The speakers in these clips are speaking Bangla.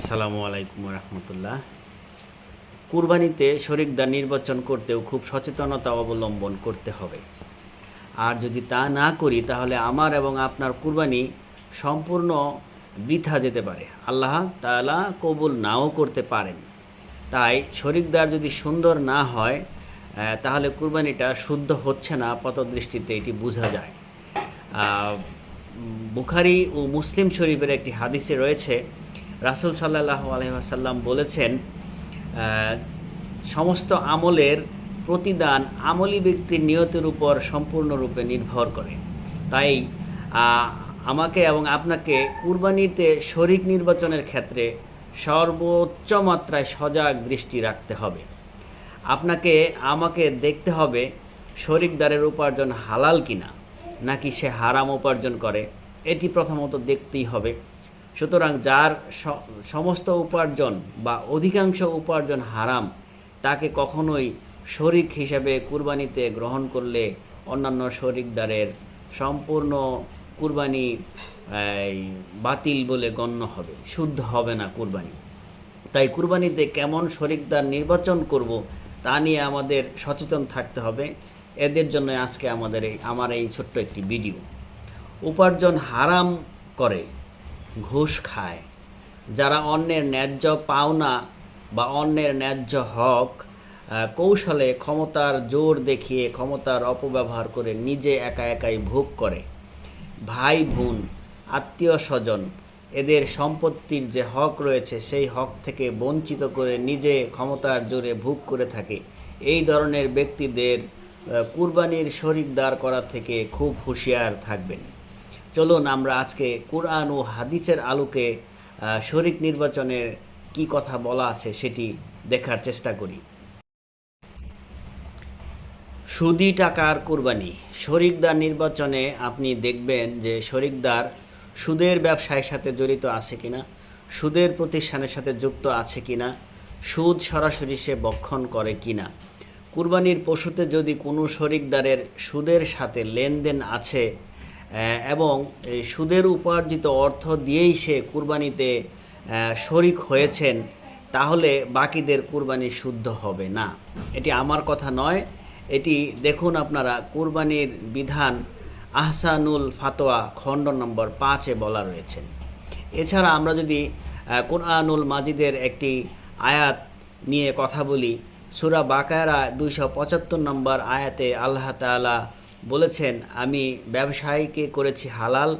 আসসালামু আলাইকুম রহমতুল্লাহ কুরবানিতে শরিকদার নির্বাচন করতেও খুব সচেতনতা অবলম্বন করতে হবে। আর যদি তা না করি, তাহলে আমার এবং আপনার কুরবানি সম্পূর্ণ বৃথা যেতে পারে। আল্লাহ তাআলা কবুল নাও করতে পারেন। তাই শরিকদার যদি সুন্দর না হয় তাহলে কুরবানিটা শুদ্ধ হচ্ছে না পতদৃষ্টিতে এটি বোঝা যায়। বুখারি ও মুসলিম শরীফের একটি হাদিসে রয়েছে রাসুল সাল্লাহ আলহাসাল্লাম বলেছেন সমস্ত আমলের প্রতিদান আমলি ব্যক্তির নিয়তের উপর সম্পূর্ণরূপে নির্ভর করে। তাই আমাকে এবং আপনাকে কুরবানিতে শরিক নির্বাচনের ক্ষেত্রে সর্বোচ্চ মাত্রায় সজাগ দৃষ্টি রাখতে হবে। আপনাকে, আমাকে দেখতে হবে শরিকদারের উপার্জন হালাল কিনা, নাকি সে হারাম উপার্জন করে, এটি প্রথমত দেখতেই হবে। সুতরাং যার সমস্ত উপার্জন বা অধিকাংশ উপার্জন হারাম, তাকে কখনোই শরিক হিসেবে কুরবানিতে গ্রহণ করলে অন্যান্য শরিকদারের সম্পূর্ণ কুরবানি বাতিল বলে গণ্য হবে, শুদ্ধ হবে না কুরবানি। তাই কুরবানিতে কেমন শরিকদার নির্বাচন করব, তা নিয়ে আমাদের সচেতন থাকতে হবে। এদের জন্য আজকে আমাদের এই, আমার এই ছোট্ট একটি ভিডিও। উপার্জন হারাম করে ঘুষ খায়। যারা অন্যের ন্যায্য পাওনা বা অন্যের ন্যায্য হক কৌশলে ক্ষমতার জোর দেখিয়ে ক্ষমতার অপব্যবহার করে নিজে একা একাই ভোগ করে। ভাই বোন, আত্মীয় স্বজন, এদের সম্পত্তির যে হক রয়েছে সেই হক থেকে বঞ্চিত করে নিজে ক্ষমতার জোরে ভোগ করে থাকে। এই ধরনের ব্যক্তিদের কুরবানির শরিকদার করা থেকে খুব হুঁশিয়ার থাকবেন। চলুন আমরা আজকে কোরআন ও হাদিসের আলোকে শরিক নির্বাচনের কি কথা বলা আছে সেটি দেখার চেষ্টা করি। সুদি টাকার কুরবানি। শরিকদার নির্বাচনে আপনি দেখবেন যে শরিকদার সুদের ব্যবসায়ের সাথে জড়িত আছে কিনা, সুদের প্রতিষ্ঠানের সাথে যুক্ত আছে কিনা, সুদ সরাসরি সে বক্ষণ করে কিনা। কুরবানির পশুতে যদি কোনো শরিকদারের সুদের সাথে লেনদেন আছে এবং সুদের উপার্জিত অর্থ দিয়েই সে কুরবানিতে শরিক হয়েছেন, তাহলে বাকিদের কুরবানি শুদ্ধ হবে না। এটি আমার কথা নয়, এটি দেখুন আপনারা কুরবানির বিধান আহসানুল ফাতোয়া খণ্ড নম্বর পাঁচে বলা রয়েছে। এছাড়া আমরা যদি কোরআনুল মাজিদের একটি আয়াত নিয়ে কথা বলি, সুরা বাকায়রা দুইশো পঁচাত্তর নম্বর আয়াতে আল্লাহ তাআলা বলেছেন, আমি ব্যবসায়ীকে করেছি হালাল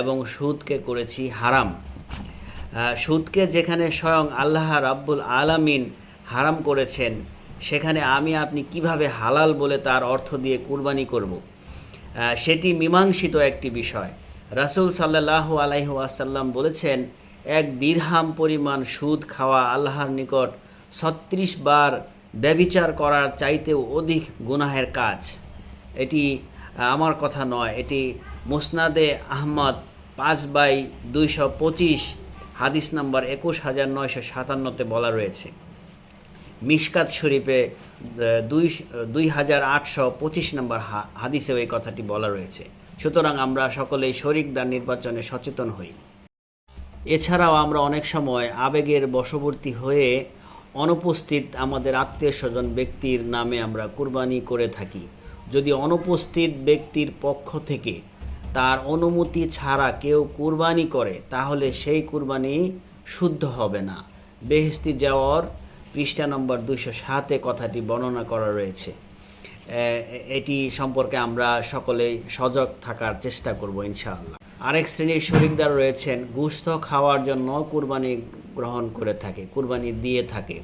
এবং সুদকে করেছি হারাম। সুদকে যেখানে স্বয়ং আল্লাহ রাব্বুল আলামিন হারাম করেছেন, সেখানে আমি আপনি কীভাবে হালাল বলে তার অর্থ দিয়ে কুরবানি করব? সেটি মীমাংসিত একটি বিষয়। রাসূল সাল্লাহ আলাইহি ওয়াসাল্লাম বলেছেন, এক দীর্হাম পরিমাণ সুদ খাওয়া আল্লাহর নিকট ছত্রিশ বার ব্যবিচার করার চাইতেও অধিক গুনাহের কাজ। এটি আমার কথা নয়, এটি মুসনাদে আহমদ পাঁচ বাই দুইশো পঁচিশ, হাদিস নাম্বার একুশ হাজার নয়শো সাতান্নতে বলা রয়েছে। মিশকাত শরীফে দুই দুই হাজার আটশো পঁচিশ নম্বর হাদিসেও এই কথাটি বলা রয়েছে। সুতরাং আমরা সকলেই শরিকদার নির্বাচনে সচেতন হই। এছাড়াও আমরা অনেক সময় আবেগের বশবর্তী হয়ে অনুপস্থিত আমাদের আত্মীয় স্বজন ব্যক্তির নামে আমরা কুরবানি করে থাকি। যদি অনুপস্থিত ব্যক্তির পক্ষ থেকে তার অনুমতি ছাড়া কেউ কুরবানি করে, তাহলে সেই কুরবানি শুদ্ধ হবে না। বেহেস্তি যাওয়ার পৃষ্ঠা নম্বর দুইশো সাতে কথাটি বর্ণনা করা রয়েছে। এটি সম্পর্কে আমরা সকলে সজাগ থাকার চেষ্টা করব ইনশাআল্লাহ। আরেক শ্রেণির শরিকদার রয়েছেন, গুস্ত খাওয়ার জন্য কুরবানি গ্রহণ করে থাকে, কুরবানি দিয়ে থাকে।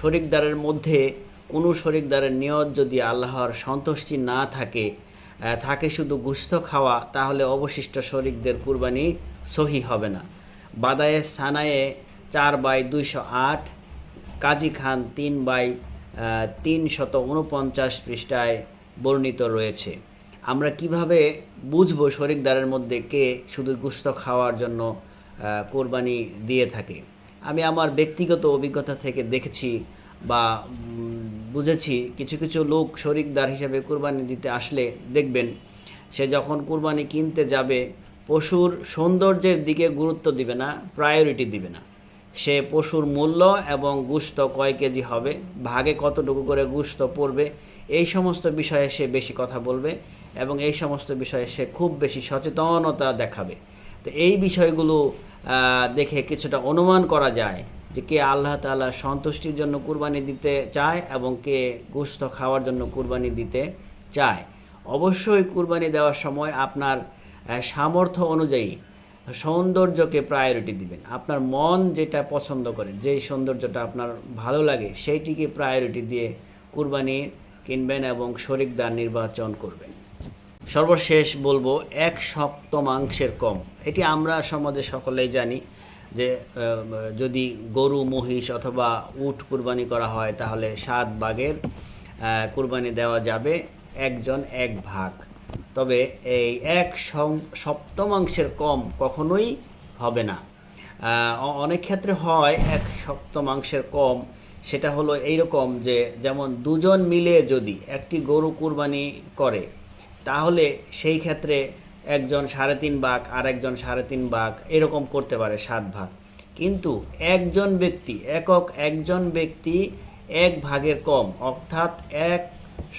শরিকদারের মধ্যে কোনো শরিকদারের নিয়ত যদি আল্লাহর সন্তুষ্টি না থাকে থাকে শুধু গুস্ত খাওয়া, তাহলে অবশিষ্ট শরিকদের কুরবানি সহি হবে না। বাদায়ে সানায়ে চার বাই দুইশো আট, কাজী খান তিন বাই তিন শত উনপঞ্চাশ পৃষ্ঠায় বর্ণিত রয়েছে। আমরা কীভাবে বুঝব শরিকদারের মধ্যে কে শুধু গুস্ত খাওয়ার জন্য কোরবানি দিয়ে থাকে? আমি আমার ব্যক্তিগত অভিজ্ঞতা থেকে দেখেছি বা বুঝেছি, কিছু কিছু লোক শরিকদার হিসেবে কোরবানি দিতে আসলে দেখবেন, সে যখন কুরবানি কিনতে যাবে, পশুর সৌন্দর্যের দিকে গুরুত্ব দিবে না প্রায়োরিটি দিবে না। সে পশুর মূল্য এবং গুস্ত কয় কেজি হবে, ভাগে কতটুকু করে গুস্ত পড়বে, এই সমস্ত বিষয়ে সে বেশি কথা বলবে এবং এই সমস্ত বিষয়ে সে খুব বেশি সচেতনতা দেখাবে। তো এই বিষয়গুলো দেখে কিছুটা অনুমান করা যায়। যে কে আল্লাহ তাআলার সন্তুষ্টির জন্য কুরবানি দিতে চায় এবং কে গোস্ত খাওয়ার জন্য কুরবানি দিতে চায়। অবশ্যই কুরবানি দেওয়ার সময় আপনার সামর্থ্য অনুযায়ী সৌন্দর্যকে প্রায়োরিটি দিবেন। আপনার মন যেটা পছন্দ করে, যেই সৌন্দর্যটা আপনার ভালো লাগে, সেইটিকে প্রায়োরিটি দিয়ে কুরবানি কিনবেন এবং শরিকদার নির্বাচন করবেন। সর্বশেষ বলব, এক সপ্তমাংশের কম। এটি আমরা সমাজে সকলেই জানি। যে যদি গরু, মহিষ অথবা উট কুরবানি করা হয়, তাহলে সাত ভাগের কুরবানি দেওয়া যাবে একজন এক ভাগ। তবে এই এক সপ্তমাংশের কম কখনোই হবে না। অনেক ক্ষেত্রে হয় এক সপ্তমাংশের কম। সেটা হলো এইরকম যে, যেমন দুজন মিলে যদি একটি গরু কুরবানি করে, তাহলে সেই ক্ষেত্রে একজন সাড়ে তিন ভাগ আর একজন সাড়ে তিন ভাগ এরকম করতে পারে সাত ভাগ। কিন্তু একজন ব্যক্তি, একক একজন ব্যক্তি এক ভাগের কম, অর্থাৎ এক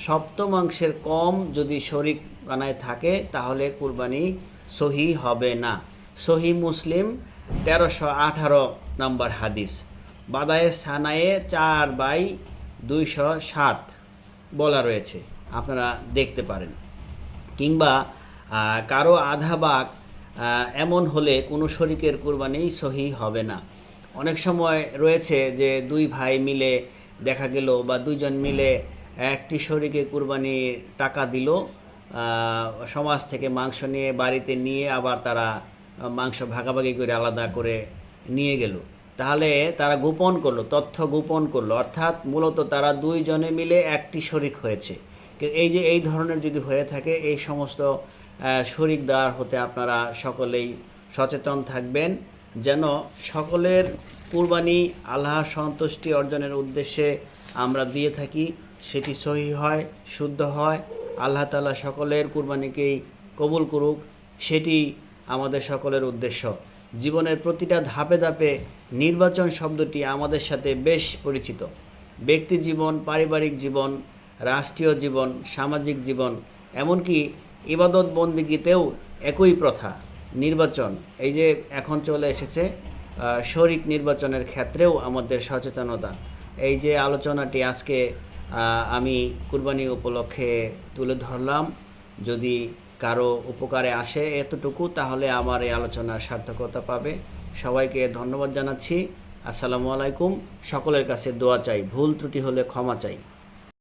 সপ্তমাংশের কম যদি শরিক বানায় থাকে, তাহলে কুরবানি সহি হবে না। সহি মুসলিম তেরোশো আঠারো নম্বর হাদিস। বাদায়ে সানায়ে চার বাই দুইশো সাত বলা রয়েছে। আপনারা দেখতে পারেন। কিংবা কারও আধা বাঘ এমন হলে কোনো শরিকের কুরবানি সহি হবে না। অনেক সময় রয়েছে যে দুই ভাই মিলে দেখা গেল বা দুইজন মিলে একটি শরিকে কুরবানির টাকা দিল সমাজ থেকে মাংস নিয়ে, বাড়িতে নিয়ে আবার তারা মাংস ভাগাভাগি করে আলাদা করে নিয়ে গেল। তাহলে তারা গোপন করল, তথ্য গোপন করল। অর্থাৎ মূলত তারা দুইজনে মিলে একটি শরিক হয়েছে। এই যে এই ধরনের যদি হয়ে থাকে, এই সমস্ত শরিকদার হতে আপনারা সকলেই সচেতন থাকবেন। যেন সকলের কুরবানি আল্লাহ সন্তুষ্টি অর্জনের উদ্দেশ্যে আমরা দিয়ে থাকি, সেটি সহি হয়, শুদ্ধ হয়। আল্লাহ তাআলা সকলের কুরবানিকেই কবুল করুক, সেটি আমাদের সকলের উদ্দেশ্য। জীবনের প্রতিটা ধাপে ধাপে নির্বাচন শব্দটি আমাদের সাথে বেশ পরিচিত। ব্যক্তি জীবন, পারিবারিক জীবন, রাষ্ট্রীয় জীবন, সামাজিক জীবন, এমনকি ইবাদত বন্দিগিতেও একই প্রথা, নির্বাচন। এই যে এখন চলে এসেছে শরিক নির্বাচনের ক্ষেত্রেও আমাদের সচেতনতা। এই যে আলোচনাটি আজকে আমি কুরবানি উপলক্ষে তুলে ধরলাম, যদি কারও উপকারে আসে এতটুকু, তাহলে আমার এই আলোচনার সার্থকতা পাবে। সবাইকে ধন্যবাদ জানাচ্ছি। আসসালামু আলাইকুম। সকলের কাছে দোয়া চাই, ভুল ত্রুটি হলে ক্ষমা চাই।